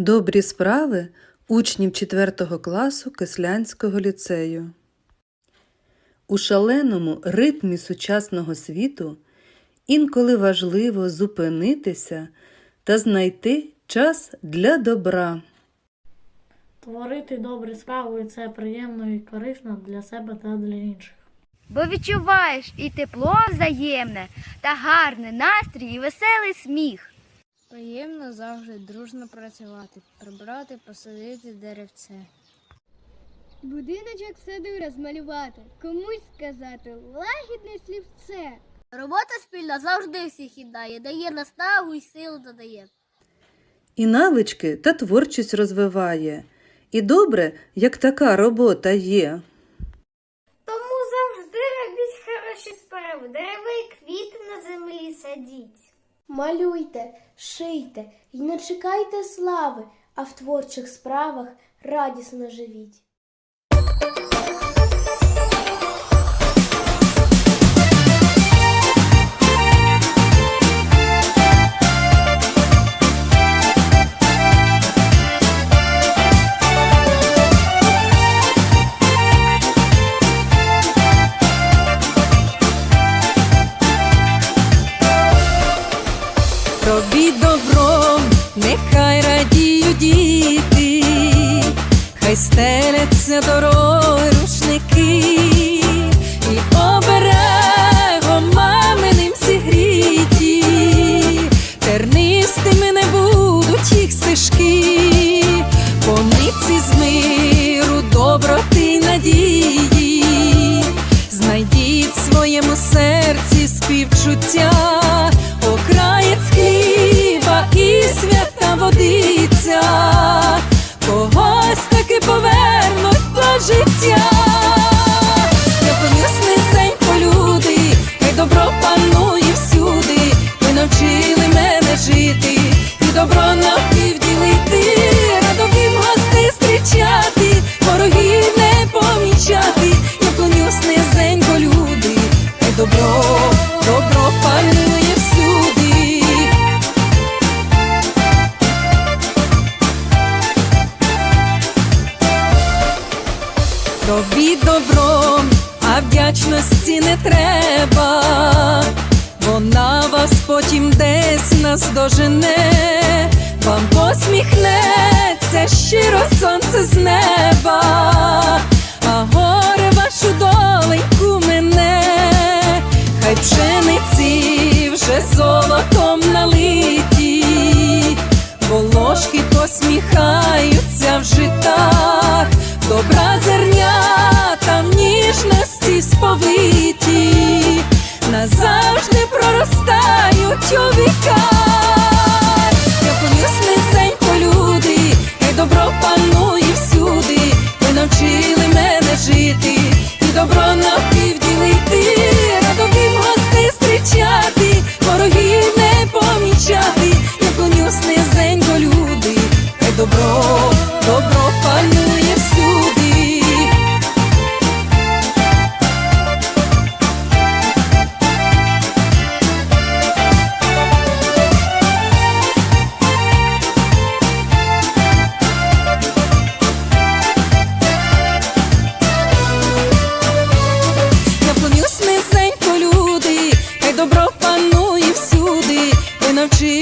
Добрі справи учнів 4 класу Кислянського ліцею. У шаленому ритмі сучасного світу інколи важливо зупинитися та знайти час для добра. Творити добрі справи це приємно і корисно для себе та для інших. Бо відчуваєш і тепло взаємне, та гарний настрій і веселий сміх. Приємно завжди дружно працювати, прибрати, посадити деревце. Будиночок в саду розмалювати, комусь сказати лагідне слівце. Робота спільна завжди всіх єднає, дає наснагу і силу додає. І навички та творчість розвиває. І добре, як така робота є. Тому завжди робіть хороші справи, дерева і квіти на землі садіть. Малюйте, шийте і не чекайте слави, а в творчих справах радісно живіть. Нехай радіють діти, хай стеляться дороги рушники, і оберегом маминим зігріті, тернистими не будуть їх стежки, повниці з миру, доброти надії, знайдіть в своєму серці співчуття, свята когось таки повернуть до життя. Я поміс низенько люди, хай добро панує всюди, ви навчили мене жити, і добро навпівділити, радовім гостей зустрічати, ворогів не помічати, я клонюсь низенько люди, добро Робіть добро, а вдячності не треба, вона вас потім десь наздожене, вам посміхнеться щиро сонце з неба, а горе вашу доленьку мене, хай пшениці вже золотом налиті, волошки посміхаються в житах, добра ніжності сповиті, назавжди проростають у віках. noite